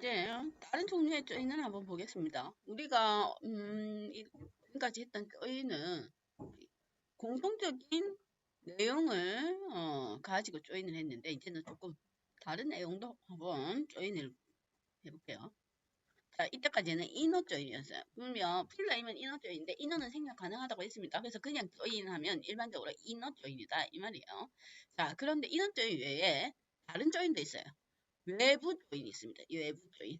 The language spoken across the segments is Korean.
이제 다른 종류의 조인을 한번 보겠습니다. 우리가 음, 이- 지금까지 했던 조인은 공통적인 내용을 어, 가지고 조인을 했는데 이제는 조금 다른 내용도 한번 조인을 해볼게요. 자, 이때까지는 이너 조인이었어요. 그러면 풀라임은 이너 조인인데 이너는 생략 가능하다고 했습니다. 그래서 그냥 조인하면 일반적으로 이너 조인이다 이 말이에요. 자, 그런데 이너 조인 외에 다른 조인도 있어요. 외부 조인이 있습니다. 이 외부 조인.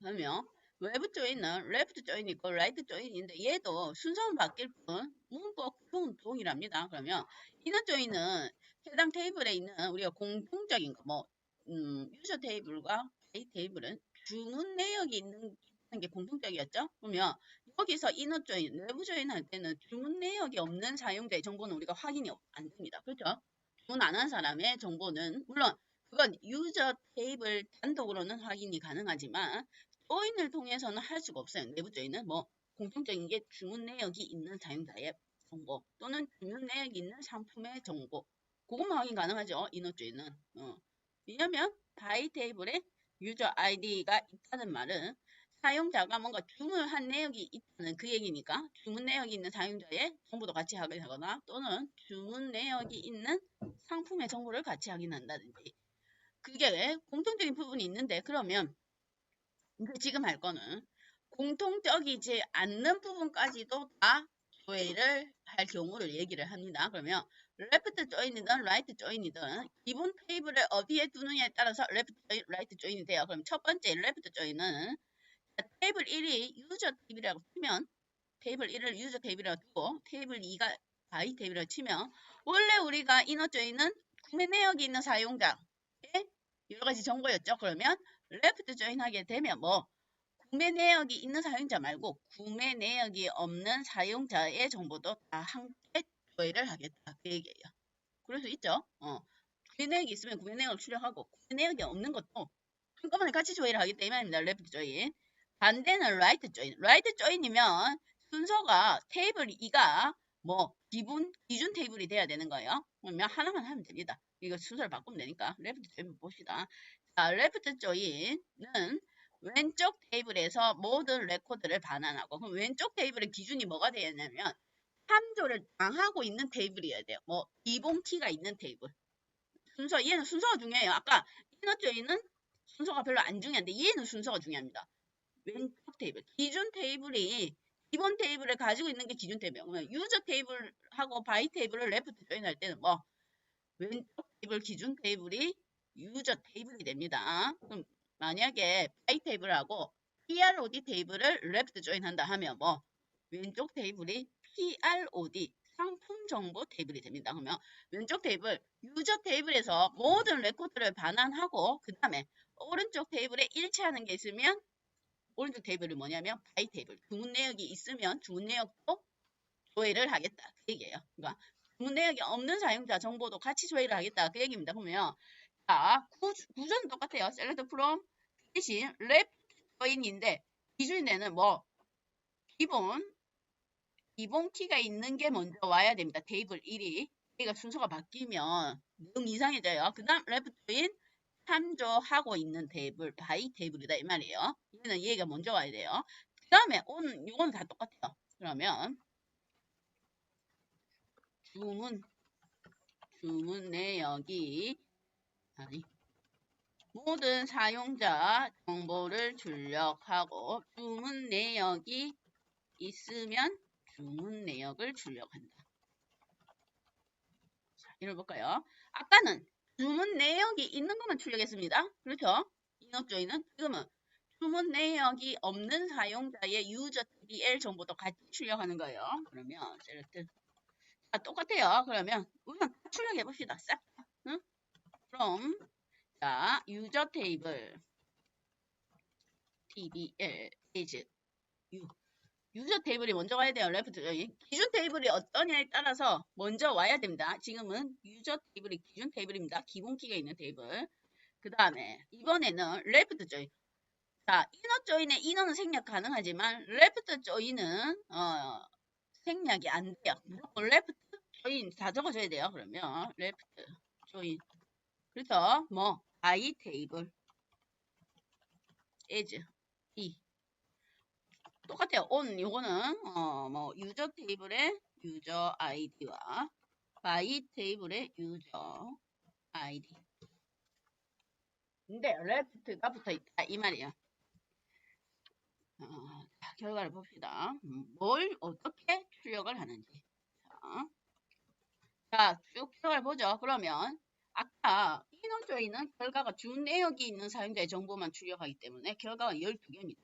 그러면 외부 조인은 있고 라이트 조인인데 얘도 순서는 바뀔 뿐 문법 구성은 동일합니다. 그러면 이너 조인은 해당 테이블에 있는 우리가 공통적인 거, 뭐 음, 유저 테이블과 이 테이블은 주문 내역이 있는 게 공통적이었죠. 그러면 여기서 이너 조인, 외부 조인 할 때는 주문 내역이 없는 사용자의 정보는 우리가 확인이 안 됩니다. 그렇죠? 주문 안 한 사람의 정보는 물론 그건 유저 테이블 단독으로는 확인이 가능하지만 조인을 통해서는 할 수가 없어요. 내부 조인은 뭐 공통적인 게 주문 내역이 있는 사용자의 정보 또는 주문 내역이 있는 상품의 정보 그것만 확인 가능하죠. 이너 조인은 어. 왜냐면 바이 테이블에 유저 아이디가 있다는 말은 사용자가 뭔가 주문한 내역이 있다는 그 얘기니까 주문 내역이 있는 사용자의 정보도 같이 확인하거나 또는 주문 내역이 있는 상품의 정보를 같이 확인한다든지 그게 공통적인 부분이 있는데 그러면 지금 할 거는 공통적이지 않는 부분까지도 다 조회를 할 경우를 얘기를 합니다. 그러면 레프트 조인이든 라이트 조인이든 기본 테이블을 어디에 두느냐에 따라서 레프트 조인, 라이트 조인이 돼요. 그럼 첫 번째 레프트 조인은 테이블 1이 유저 테이블이라고 치면 테이블 1을 유저 테이블이라고 두고 테이블 2가 바이 테이블이라고 치면 원래 우리가 이너 조인은 구매 내역이 있는 사용자의 여러 가지 정보였죠. 그러면 레프트 조인 하게 되면 뭐 구매 내역이 있는 사용자 말고 구매 내역이 없는 사용자의 정보도 다 함께 조회를 하겠다 그 얘기예요. 그럴 수 있죠. 어. 구매 내역이 있으면 구매 내역을 출력하고 구매 내역이 없는 것도 한꺼번에 같이 조회를 하기 때문입니다. 레프트 조인. 반대는 라이트 조인. 라이트 조인이면 순서가 테이블 2가 뭐 기본 기준 테이블이 돼야 되는 거예요. 그러면 하나만 하면 됩니다. 이거 순서를 바꾸면 되니까 레프트 조인 봅시다. 자, 레프트 조인은 왼쪽 테이블에서 모든 레코드를 반환하고 그럼 왼쪽 테이블의 기준이 뭐가 되냐면 참조를 당하고 있는 테이블이어야 돼요. 뭐 기본 키가 있는 테이블. 순서 얘는 순서가 중요해요. 아까 이너 조인은 순서가 별로 안 중요한데 얘는 순서가 중요합니다. 왼쪽 테이블. 기준 테이블이 기본 테이블을 가지고 있는 게 기준 테이블이에요. 그러면 유저 테이블하고 바이 테이블을 레프트 조인할 때는 뭐 왼쪽 테이블 기준 테이블이 유저 테이블이 됩니다. 그럼 만약에 바이 테이블하고 PROD 테이블을 레프트 조인한다 하면 뭐 왼쪽 테이블이 PROD 상품 정보 테이블이 됩니다. 그러면 왼쪽 테이블 유저 테이블에서 모든 레코드를 반환하고 그 다음에 오른쪽 테이블에 일치하는 게 있으면 오른쪽 테이블이 뭐냐면 바이 테이블 주문 내역이 있으면 주문 내역도 조회를 하겠다 그 얘기예요. 그러니까 주문 내역이 없는 사용자 정보도 같이 조회를 하겠다 그 얘기입니다. 보면 자 구, 구조는 똑같아요. select from 대신 left join인데 기준에는 뭐 기본 기본 키가 있는 게 먼저 와야 됩니다. 테이블 1이 얘가 순서가 바뀌면 너무 이상해져요. 그 다음 join 참조하고 있는 테이블 바이 테이블이다 이 말이에요. 얘는 얘가 먼저 와야 돼요. 그 다음에 오늘 이거는 다 똑같아요. 그러면 주문 주문 내역이 아니 모든 사용자 정보를 출력하고 주문 내역이 있으면 주문 내역을 출력한다. 자, 읽어볼까요? 아까는 주문 내역이 있는 것만 출력했습니다. 그렇죠? 이너조이는 지금은 주문 내역이 없는 사용자의 유저 DL 정보도 같이 출력하는 거예요. 그러면 select 자, 똑같아요. 그러면 우선 출력해 봅시다. 싹. 다. 응? from 자, 유저 테이블 tbl is 유 유저 테이블이 먼저 와야 돼요. 레프트 여기 기준 테이블이 어떠냐에 따라서 먼저 와야 됩니다. 지금은 유저 테이블이 기준 테이블입니다. 기본 키가 있는 테이블. 그 다음에 이번에는 레프트 조인. 자, 이너 조인의 이너는 생략 가능하지만 레프트 조인은 어, 생략이 안 돼요. 무조건 레프트 조인 다 적어줘야 돼요. 그러면 레프트 조인. 그래서 뭐 바이 테이블 as b 똑같아요. on 요거는 어 뭐 유저 테이블의 유저 아이디와 by 테이블의 유저 아이디. 근데 left가 붙어 있다 이 말이에요. 어, 자, 결과를 봅시다. 음, 뭘 어떻게 출력을 하는지. 자, 자, 쭉 결과를 보죠. 그러면 아까 인원조에는 결과가 주 내역이 있는 사용자의 정보만 출력하기 때문에 결과가 12개입니다.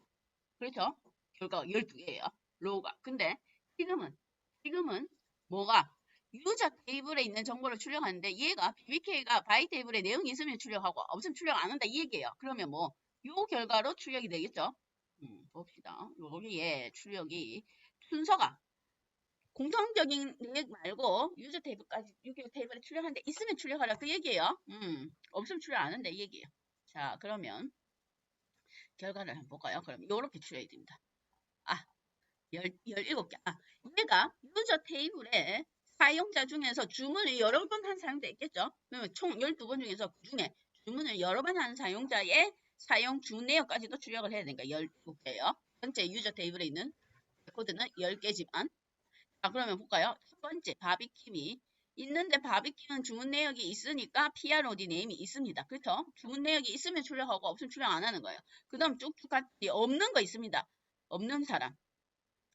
그렇죠? 결과가 12개예요. 로우가. 근데 지금은 지금은 뭐가 유저 테이블에 있는 정보를 출력하는데 얘가 BBK가 바이 테이블에 내용이 있으면 출력하고 없으면 출력 안 한다 이 얘기예요. 그러면 뭐 요 결과로 출력이 되겠죠? 음, 봅시다. 여기에 출력이 순서가 공통적인 내역 말고 유저 테이블까지 유저 테이블에 출력하는데 있으면 출력하라 그 얘기예요. 음, 없으면 출력 안 한다 이 얘기예요. 자, 그러면 결과를 한번 볼까요? 그럼 이렇게 출력이 됩니다. 아, 17개. 아, 얘가 유저 테이블에 사용자 중에서 주문을 여러 번 한 사용자 있겠죠? 그러면 총 12번 중에서 그 중에 주문을 여러 번 한 사용자의 사용 주 내역까지도 출력을 해야 되니까 12개예요. 전체 유저 테이블에 있는 코드는 10개지만 자 그러면 볼까요? 첫 번째 바비킴이 있는데 바비킴은 주문 내역이 있으니까 PROD 네임이 있습니다. 그렇죠? 주문 내역이 있으면 출력하고 없으면 출력 안 하는 거예요. 그 다음 쭉쭉 같이 없는 거 있습니다. 없는 사람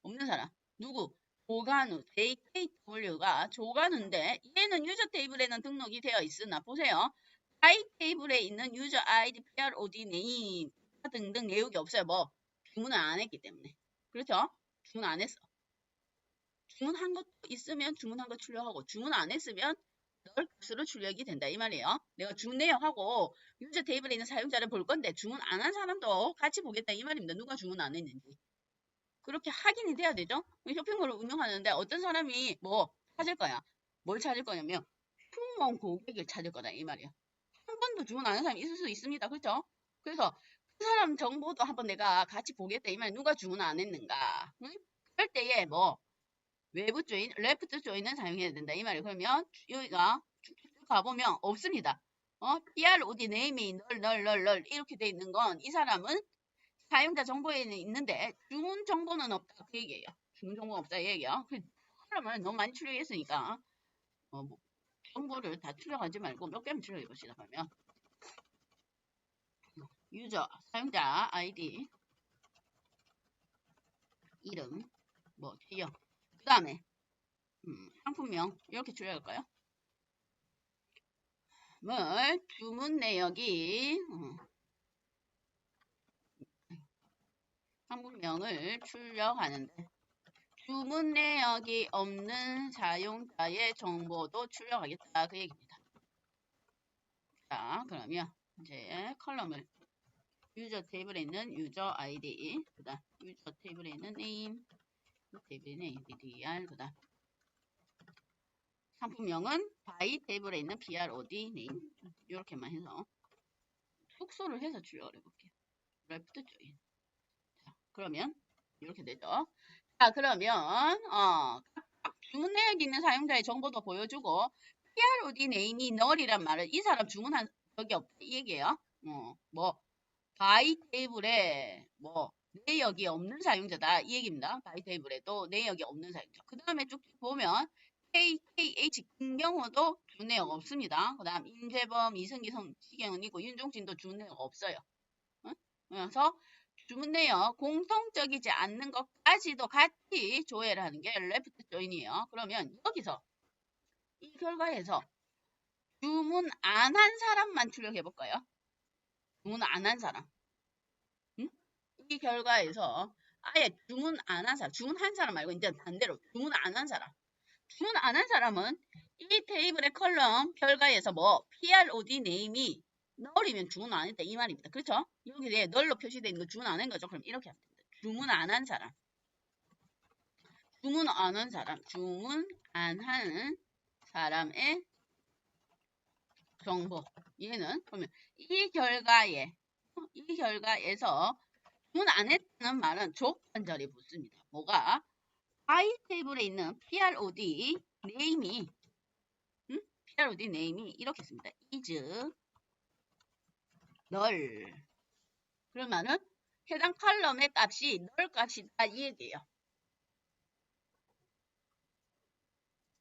없는 사람 누구? 조간우 JKW가 조간우인데 얘는 유저 테이블에는 등록이 되어 있으나 보세요. I 테이블에 있는 유저 아이디, PROD, 네임 등등 내용이 없어요. 뭐 주문을 안 했기 때문에. 그렇죠? 주문 안 했어. 주문한 것도 있으면 주문한 거 출력하고 주문 안 했으면 널 값으로 출력이 된다 이 말이에요. 내가 주문 내역하고 유저 테이블에 있는 사용자를 볼 건데 주문 안 한 사람도 같이 보겠다 이 말입니다. 누가 주문 안 했는지. 그렇게 확인이 돼야 되죠. 쇼핑몰을 운영하는데 어떤 사람이 뭐 찾을 거야. 뭘 찾을 거냐면 휴먼 고객을 찾을 거다 이 말이야. 한 번도 주문 안 한 사람이 있을 수 있습니다. 그렇죠? 그래서 그 사람 정보도 한번 내가 같이 보겠다 이 말. 누가 주문 안 했는가. 응? 그럴 때에 뭐 외부 조인, 레프트 조인은 사용해야 된다 이 말이에요. 그러면 여기가 쭉쭉 가보면 없습니다. 어, PROD 네임이 널, 널, 널, 널 이렇게 돼 있는 건 이 사람은 사용자 정보에는 있는데 주문 정보는 없다 그 얘기예요. 주문 정보가 없다 이 얘기예요. 그러면 너무 많이 출력했으니까 어, 뭐, 정보를 다 출력하지 말고 몇 개만 출력해 봅시다. 그러면 유저 사용자 아이디 이름 뭐 지역 그 다음에 음, 상품명 이렇게 출력할까요? 뭘 주문 내역이 음, 상품명을 출력하는데 주문 내역이 없는 사용자의 정보도 출력하겠다 그 얘기입니다. 자 그러면 이제 컬럼을 유저 테이블에 있는 유저 아이디 그 다음 유저 테이블에 있는 name 테이블에 있는 ADDR 그 다음 상품명은 by 테이블에 있는 BROD name 이렇게만 해서 숙소를 해서 출력을 해볼게요. 레프트 조인 그러면 이렇게 되죠. 자 그러면 어, 주문 내역 있는 사용자의 정보도 보여주고 PROD 네임이 널이란 말은 이 사람 주문한 적이 없다 이 얘기예요. 어, 뭐 바이 테이블에 뭐 내역이 없는 사용자다 이 얘기입니다. 바이 테이블에도 내역이 없는 사용자. 그 다음에 쭉쭉 보면 KKH 김경호도 주 내역 없습니다. 그 다음 임재범, 이승기, 성시경은 있고 윤종진도 주 내역 없어요. 응? 그래서 주문 내역 공통적이지 않는 것까지도 같이 조회를 하는 게 레프트 조인이에요. 그러면 여기서 이 결과에서 주문 안 한 사람만 출력해 볼까요? 주문 안 한 사람. 응? 이 결과에서 아예 주문 안 한 사람, 주문 한 사람 말고 이제 반대로 주문 안 한 사람. 주문 안 한 사람은 이 테이블의 컬럼 결과에서 뭐 PROD 네임이 널이면 주문 안 했다 이 말입니다. 그렇죠? 여기에 널로 표시되어 있는 거 주문 안 한 거죠. 그럼 이렇게 하면 됩니다. 주문 안 한 사람. 주문 안 한 사람. 주문 안한 사람의 정보. 얘는 그러면 이 결과에 이 결과에서 주문 안 했다는 말은 조건절이 붙습니다. 뭐가? I 테이블에 있는 PROD 네임이 음? PROD 네임이 이렇게 씁니다. is 널. 그러면은 해당 컬럼의 값이 널 값이다 이 얘기예요.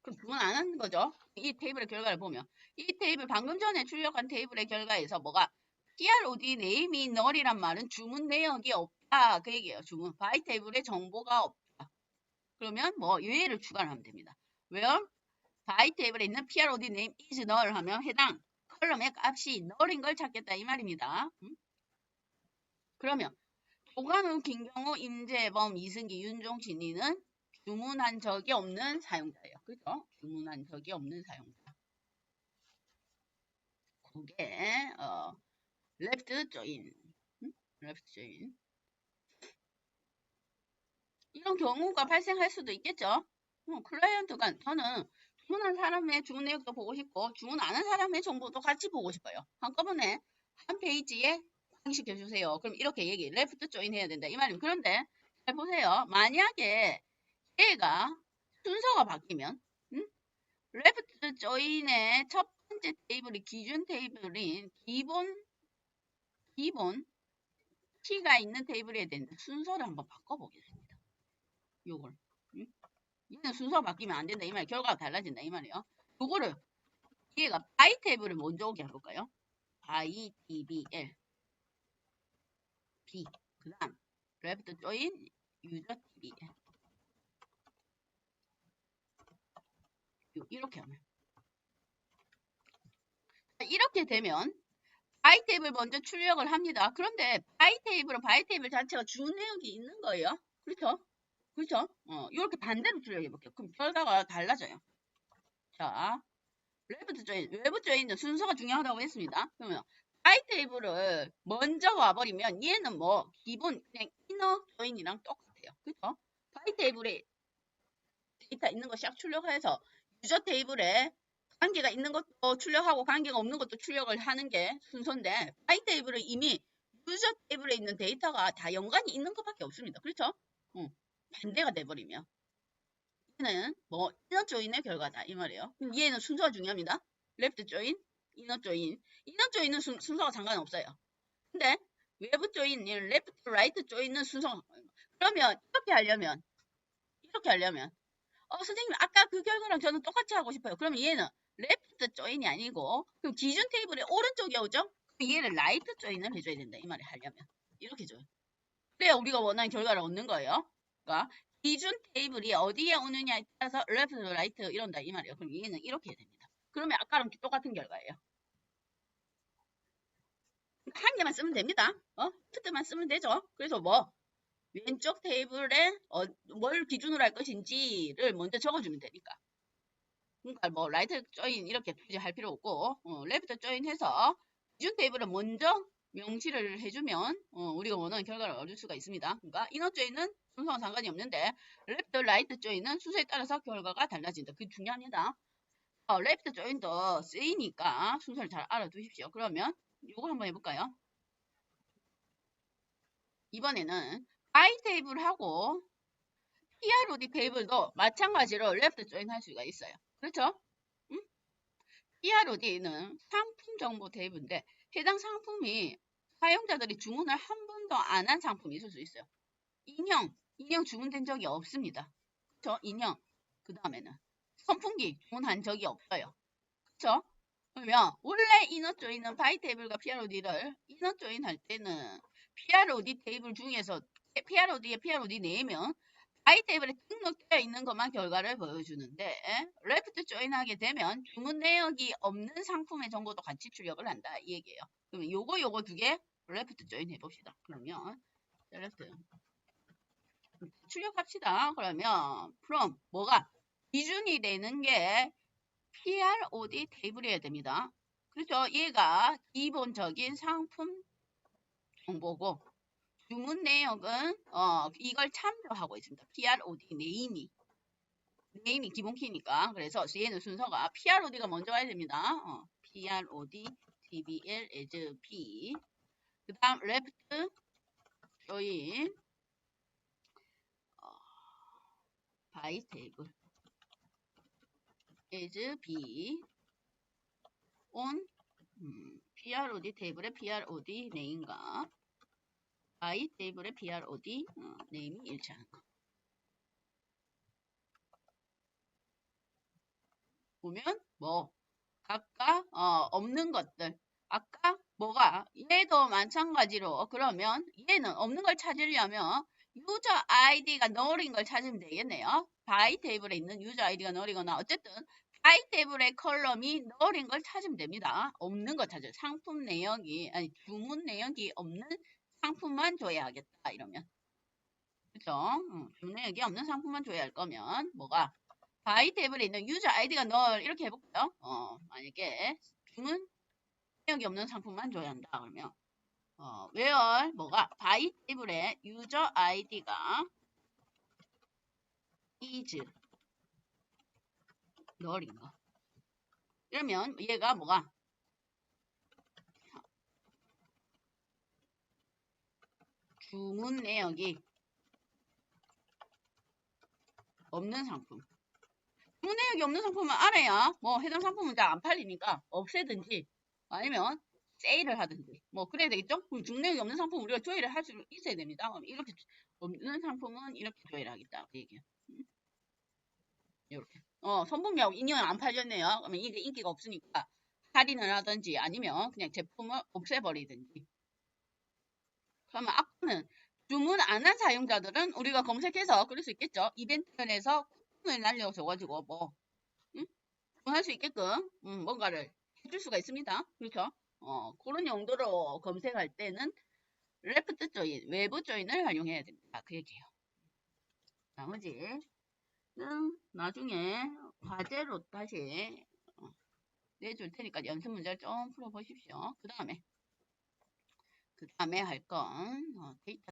그럼 구분 안 하는 거죠. 이 테이블의 결과를 보면 이 테이블 방금 전에 출력한 테이블의 결과에서 뭐가 PROD 네임이 널이란 말은 주문 내역이 없다 그 얘기예요. 주문 바이 테이블에 정보가 없다. 그러면 뭐 예외를 추가하면 됩니다. where 바이 테이블에 있는 PROD name is null 하면 해당 컬럼의 값이 null인 걸 찾겠다 이 말입니다. 음? 그러면 조관우, 김경호, 임재범, 이승기, 윤종, 진이는 주문한 적이 없는 사용자예요. 그죠? 주문한 적이 없는 사용자. 그게 어, left join, 음? left join. 이런 경우가 발생할 수도 있겠죠. 어, 클라이언트가 저는 주문한 사람의 주문 내역도 보고 싶고 주문 안 한 사람의 정보도 같이 보고 싶어요. 한꺼번에 한 페이지에 확인시켜 주세요. 그럼 이렇게 얘기, 레프트 조인 해야 된다. 이 말입니다. 그런데 잘 보세요. 만약에 얘가 순서가 바뀌면 음? 레프트 조인의 첫 번째 테이블이 기준 테이블인 기본 기본 키가 있는 테이블에 대한 순서를 한번 바꿔보겠습니다. 요걸 음? 얘는 순서가 바뀌면 안 된다 이 말. 결과가 달라진다 이 말이에요. 요거를 얘가 바이 테이블을 먼저 오게 해볼까요? 바이 dbl b 그 다음 레프트 조인 유저 dbl 요- 이렇게 하면 자, 이렇게 되면 바이 테이블 먼저 출력을 합니다. 그런데 바이 테이블은 바이 테이블 자체가 주문 내역이 있는 거예요. 그렇죠? 그렇죠? 어, 이렇게 반대로 출력해 볼게요. 그럼 결과가 달라져요. 자, 레프트 조인, 외부 조인은 순서가 중요하다고 했습니다. 그러면 바이 테이블을 먼저 와버리면 얘는 뭐 기본 그냥 이너 조인이랑 똑같아요. 그렇죠? 바이 테이블에 데이터 있는 거싹 출력해서 유저 테이블에 관계가 있는 것도 출력하고 관계가 없는 것도 출력을 하는 게 순서인데 바이 테이블은 이미 유저 테이블에 있는 데이터가 다 연관이 있는 것밖에 없습니다. 그렇죠? 응. 반대가 돼버리면 얘는 뭐 이너 조인의 결과다 이 말이에요. 그럼 얘는 순서가 중요합니다. 레프트 조인, 이너 조인. 이너 조인은 순, 순서가 상관없어요. 근데 외부 조인, 레프트 라이트 조인은 순서가 그러면 이렇게 하려면 이렇게 하려면 어 선생님 아까 그 결과랑 저는 똑같이 하고 싶어요. 그러면 얘는 레프트 조인이 아니고 그럼 기준 테이블의 오른쪽에 오죠? 그럼 얘를 라이트 조인을 해줘야 된다 이 말이 하려면 이렇게 줘요. 그래야 우리가 원하는 결과를 얻는 거예요. 그러니까 기준 테이블이 어디에 오느냐에 따라서 레프트, 라이트 이런다 이 말이에요. 그럼 얘는 이렇게 됩니다. 그러면 아까랑 똑같은 결과예요. 한 개만 쓰면 됩니다. 어? 트트만 쓰면 되죠. 그래서 뭐 왼쪽 테이블에 어, 뭘 기준으로 할 것인지를 먼저 적어주면 되니까. 그러니까 뭐 라이트 조인 이렇게 표시할 필요 없고 어, 레프트 조인 해서 기준 테이블을 먼저 명시를 해주면 어, 우리가 원하는 결과를 얻을 수가 있습니다. 그러니까 이너 조인은 순서와 상관이 없는데 레프트 라이트 조인은 순서에 따라서 결과가 달라진다. 그게 중요합니다. 어, 레프트 조인도 쓰이니까 순서를 잘 알아두십시오. 그러면 이거 한번 해볼까요? 이번에는 I 테이블하고 PROD 테이블도 마찬가지로 레프트 조인 할 수가 있어요. 그렇죠? 응? PROD는 상품 정보 테이블인데 해당 상품이 사용자들이 주문을 한 번도 안 한 상품이 있을 수 있어요. 인형, 인형 주문된 적이 없습니다. 그렇죠? 인형. 그 다음에는 선풍기 주문한 적이 없어요. 그렇죠? 그러면 원래 이너 조인은 바이 테이블과 PROD를 이너 조인 할 때는 PROD 테이블 중에서 PROD에 PROD 내면 바이 테이블에 등록되어 있는 것만 결과를 보여주는데 레프트 조인하게 되면 주문 내역이 없는 상품의 정보도 같이 출력을 한다 이 얘기예요. 그러면 요거 요거 두 개 레프트 조인 해봅시다. 그러면 레프트 출력합시다. 그러면 from 뭐가 기준이 되는 게 PROD 테이블이어야 됩니다. 그렇죠? 얘가 기본적인 상품 정보고 주문 내역은 어, 이걸 참조하고 있습니다. PROD 네임이 네임이 기본 키니까. 그래서 얘는 순서가 PROD가 먼저 와야 됩니다. 어, PROD DBL as P. 그 다음 left join. 어, by table. as B on 음, PROD 테이블의 PROD 네임과 by 테이블의 brod 어, 네임이 일치하는 거. 보면 뭐 각각 어, 없는 것들 아까 뭐가 얘도 마찬가지로 그러면 얘는 없는 걸 찾으려면 유저 아이디가 너린 걸 찾으면 되겠네요. 바이 테이블에 있는 유저 아이디가 너리거나 어쨌든 바이 테이블의 컬럼이 너린 걸 찾으면 됩니다. 없는 거 찾아요. 상품 내역이 아니 주문 내역이 없는 상품만 줘야 하겠다 이러면 그죠? 응, 주문 내역이 없는 상품만 줘야 할 거면 뭐가 바이 테이블에 있는 유저 아이디가 널 이렇게 해볼까요? 어, 만약에 주문 내역이 없는 상품만 줘야 한다 그러면 어, where 뭐가 바이 테이블에 유저 아이디가 is 널인 거. 이러면 얘가 뭐가 주문 내역이 없는 상품. 주문 내역이 없는 상품은 알아야 뭐 해당 상품은 잘 안 팔리니까 없애든지 아니면 세일을 하든지 뭐 그래야 되겠죠? 주문 내역이 없는 상품 우리가 조회를 할 수 있어야 됩니다. 이렇게 없는 상품은 이렇게 조회를 하겠다 그 얘기예요. 이렇게. 어, 선풍력 인형 안 팔렸네요. 그러면 이게 인기가 없으니까 할인을 하든지 아니면 그냥 제품을 없애버리든지. 그러면 아까는 주문 안 한 사용자들은 우리가 검색해서 그럴 수 있겠죠. 이벤트에서 쿠폰을 날려줘가지고 뭐 응? 주문할 수 있게끔 음, 뭔가를 해줄 수가 있습니다. 그렇죠? 어, 그런 용도로 검색할 때는 레프트 조인, 외부 조인을 활용해야 됩니다. 그 얘기예요. 나머지 는 나중에 과제로 다시 어, 내줄 테니까 연습 문제를 좀 풀어보십시오. 그 다음에 그 다음에 할 건. 데이터